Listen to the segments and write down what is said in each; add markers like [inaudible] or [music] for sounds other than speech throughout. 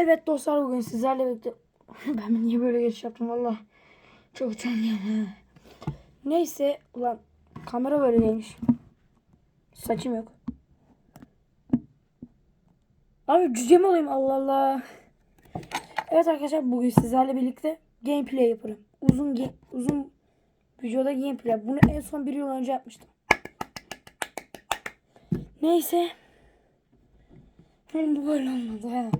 Evet dostlar bugün sizlerle birlikte [laughs] ben niye böyle geç yaptım valla çok utanıyorum. Neyse ulan kamera böyle değilmiş. Saçım yok. Abi cüce mi olayım Allah Allah. Evet arkadaşlar bugün sizlerle birlikte gameplay yaparım. Uzun ge- uzun videoda gameplay. Bunu en son bir yıl önce yapmıştım. Neyse. Bu böyle olmadı ha.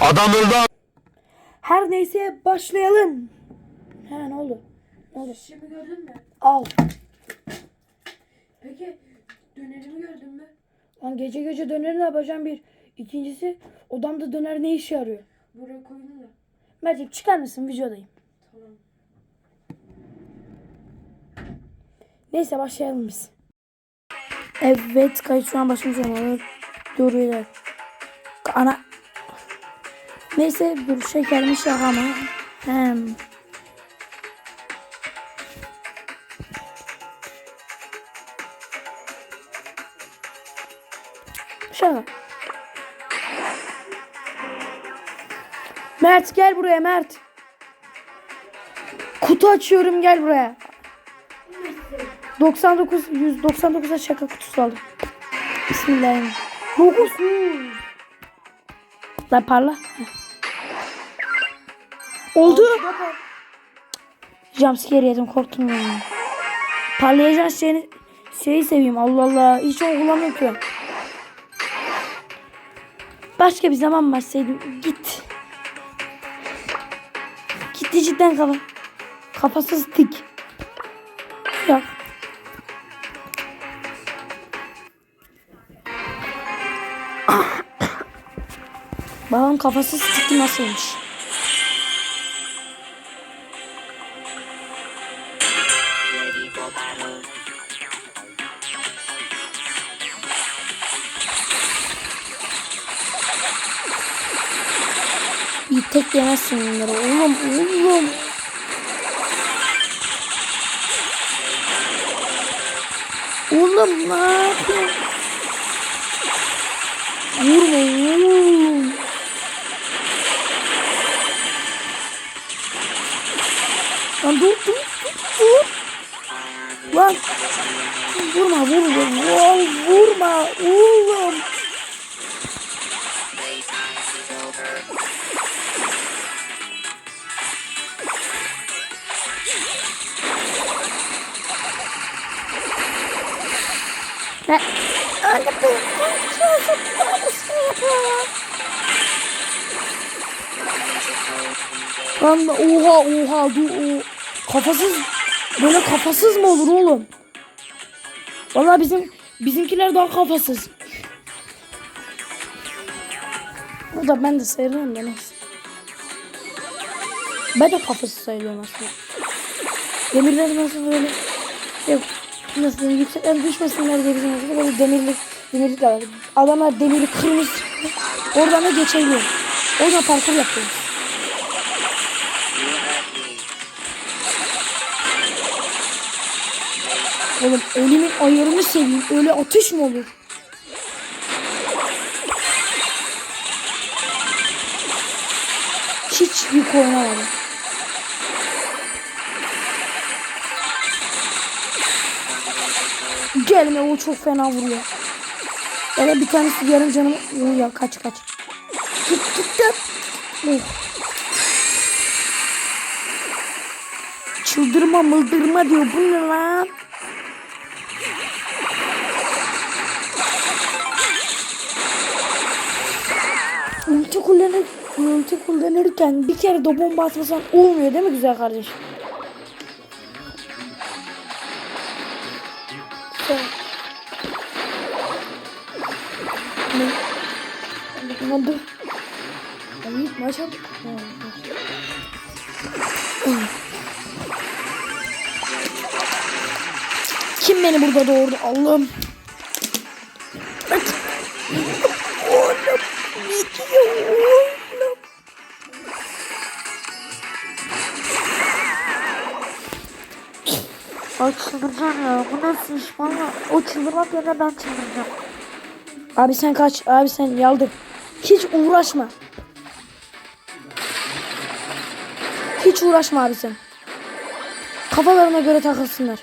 Adam öldü. Her neyse başlayalım. Ha ne oldu? Ne oldu? Şimdi gördün mü? Al. Peki dönerimi gördün mü? Lan gece gece döner ne yapacağım bir. İkincisi odamda döner ne işe yarıyor? Buraya koydum da. Mercek çıkar mısın videodayım. Tamam. Neyse başlayalım biz. Evet kayıt şu an başlamış olmalı. Dur bir dakika. Ana. Neyse dur şekerimi şakama. Hem. Şaka. Mert gel buraya Mert. Kutu açıyorum gel buraya. 99 199'a şaka kutusu aldım. Bismillahirrahmanirrahim. 900. Lan parla. Oldu. Jumpscare yedim korktum ya. Parlayacağın şeyini şeyi seveyim Allah Allah. Hiç onu kullanmıyorum ki. Başka bir zaman başsaydım. Git. Gitti cidden kafa. Kafasız tik. Ya. Babam kafasız tiki nasılmış? Bir tek yemezsin bunları. Oğlum oğlum. Oğlum ne yapıyorsun? Vurma oğlum. Lan. Vurma vurma. Vur, vurma oğlum. Ne? Anne ben korkuyorum. Babası yapıyor. Lan oha oha dur o. Kafasız böyle kafasız mı olur oğlum? Vallahi bizim bizimkiler daha kafasız. Bu da ben de sayılıyorum da neyse. Ben de kafasız sayılıyorum aslında. Demirler nasıl böyle yok nasıl yüksekten düşmesinler diye bizim aslında böyle demirlik demirlik de var. Adamlar demiri kırmış. Oradan da geçebiliyor. O yüzden parkur yapıyoruz. Oğlum elimin ayarını seveyim. Öyle atış mı olur? Hiç yük oynamadım. Gelme o çok fena vuruyor. Ya bir tanesi yarım canım vuruyor. Kaç kaç. Git git git. Oh. Çıldırma mıldırma diyor. Bu ne lan? Ulti kullanır, ulti kullanırken bir kere de bomba atmasan olmuyor değil mi güzel kardeşim? Sen- Ne? Aman dur. Ay, maşallah. Ha, ha. Kim beni burada doğurdu Allah'ım? Oğlum oğlum. Ay çıldıracağım ya. Bu nasıl iş valla. O çıldırmak yerine ben çıldıracağım. Abi sen kaç. Abi sen yaldır. Hiç uğraşma. Hiç uğraşma abi sen. Kafalarına göre takılsınlar.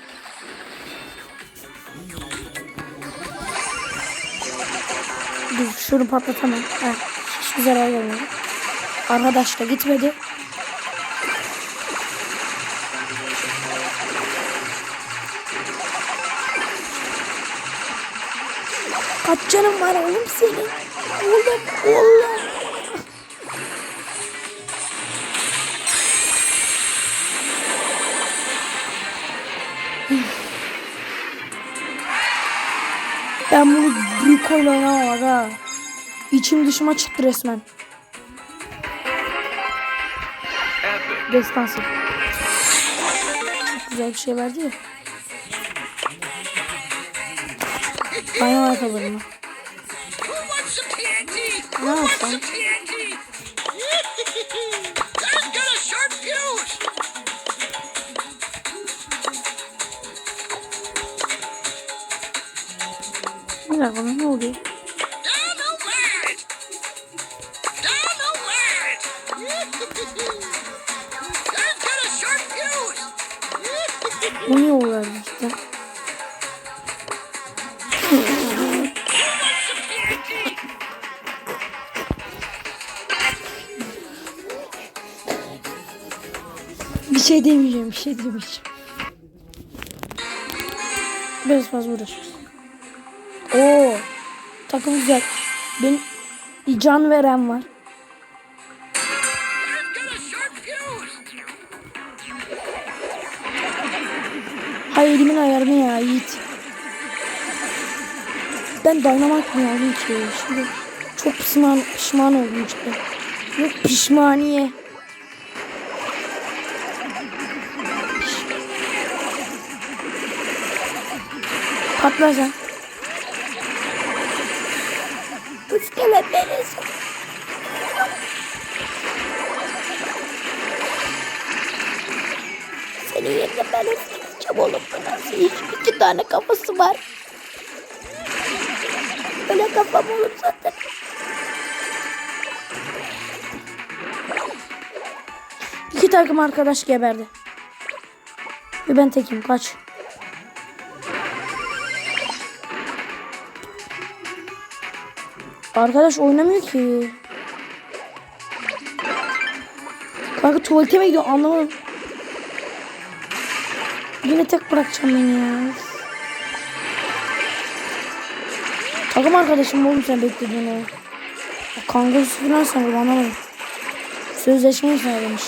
Şunu patlatamam. Heh, hiçbir zarar gelmedi. Arkadaş da gitmedi. Kaç canım var oğlum senin? Oğlum oğlum. Ben bunu Rico'yla oynamam aga. İçim dışıma çıktı resmen. Destansı. Çok güzel bir şey verdi ya. Dynamite alırım ben. Who wants some TNT? Who No, wants son. some TNT? I've got a sharp fuse. Bir dakika ne oluyor? Bir şey demeyeceğim, bir şey demeyeceğim. Biraz fazla uğraşıyoruz. Oo, takım güzel. Ben can veren var. Hay elimin ayarını ya Yiğit. Ben dayanamak mı aldım ki? Şimdi çok pişman, pişman oldum işte. Yok pişmaniye. Patla sen. İskeletleriz. Senin yerine ben öldüreceğim oğlum. Nasıl? İki tane kafası var. Böyle kafam olur zaten. İki takım arkadaş geberdi. Ve ben tekim kaç. Arkadaş oynamıyor ki. Kanka tuvalete mi gidiyor anlamadım. Yine tek bırakacağım beni ya. Takım arkadaşım oğlum sen beklediğin o. O Kangurusu falan sanırım anlamadım. Sözleşmeyi sağlamış.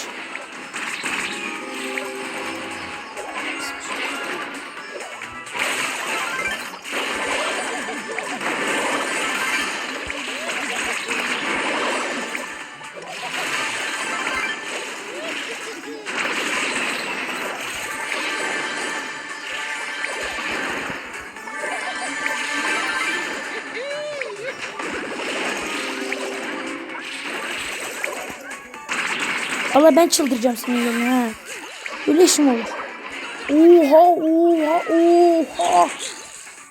Valla ben çıldıracağım senin yerine ha. Böyle işim olur. Oha oha oha.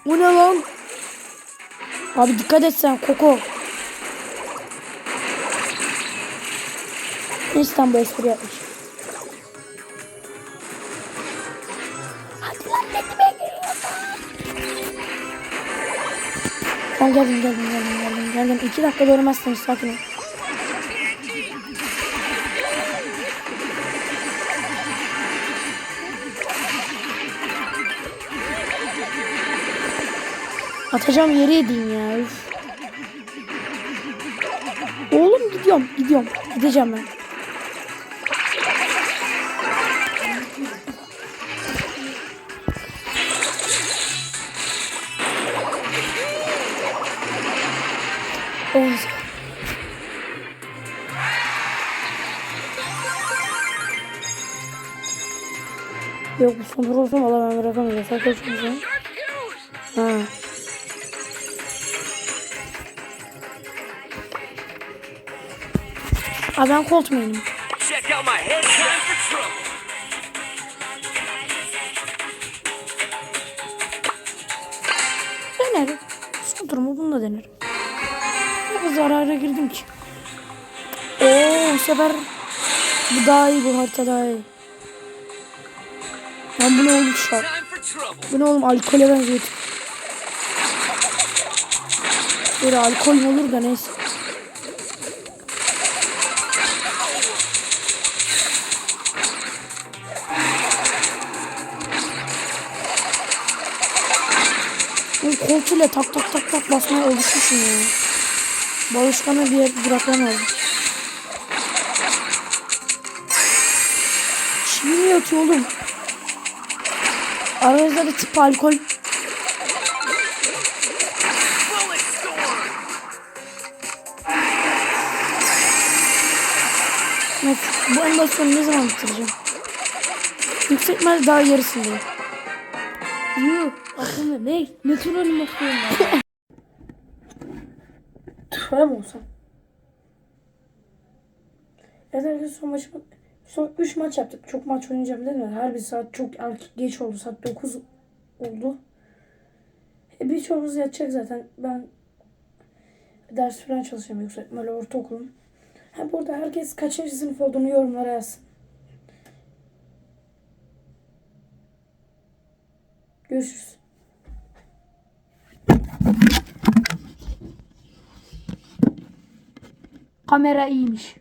Bu ne lan? Abi dikkat et sen Koko. Neyse tam bu espri yapmış. Hadi lan netime giriyor. Tamam geldim geldim geldim geldim geldim. İki dakika görmezseniz sakin ol. Atacağım yere edeyim ya. Oğlum gidiyorum gidiyorum. Gideceğim ben. Olsun. Yok bu son olsun valla ben bırakamayacağım. Sen Aa ben Colt main'im. Denerim. Şu durumu bunu da denerim. Ne zarara girdim ki. Oo bu sefer bu daha iyi bu harita daha iyi. Lan bu ne oğlum şu an? Bu ne oğlum alkole benziyor. Böyle alkol olur da neyse. Koltuğuyla tak tak tak tak basmaya alışmışım ya. Bağışkanı bir yer bırakamazdım. Şimdi yatıyor oğlum? Aranızda da tip alkol. Evet, bu animasyonu ne zaman bitireceğim? İhtimalle daha yarısındayım. Yuh, aklımda ne? Ne tür animasyon var? Böyle mi olsam? Evet son maçı son 3 maç yaptık. Çok maç oynayacağım dedim ya. Her bir saat çok erken geç oldu. Saat 9 oldu. E, birçoğumuz yatacak zaten. Ben ders falan çalışacağım yüksek ihtimalle ortaokulun. Ha burada herkes kaçıncı sınıf olduğunu yorumlara yazsın. Görüşürüz. Kamera iyiymiş.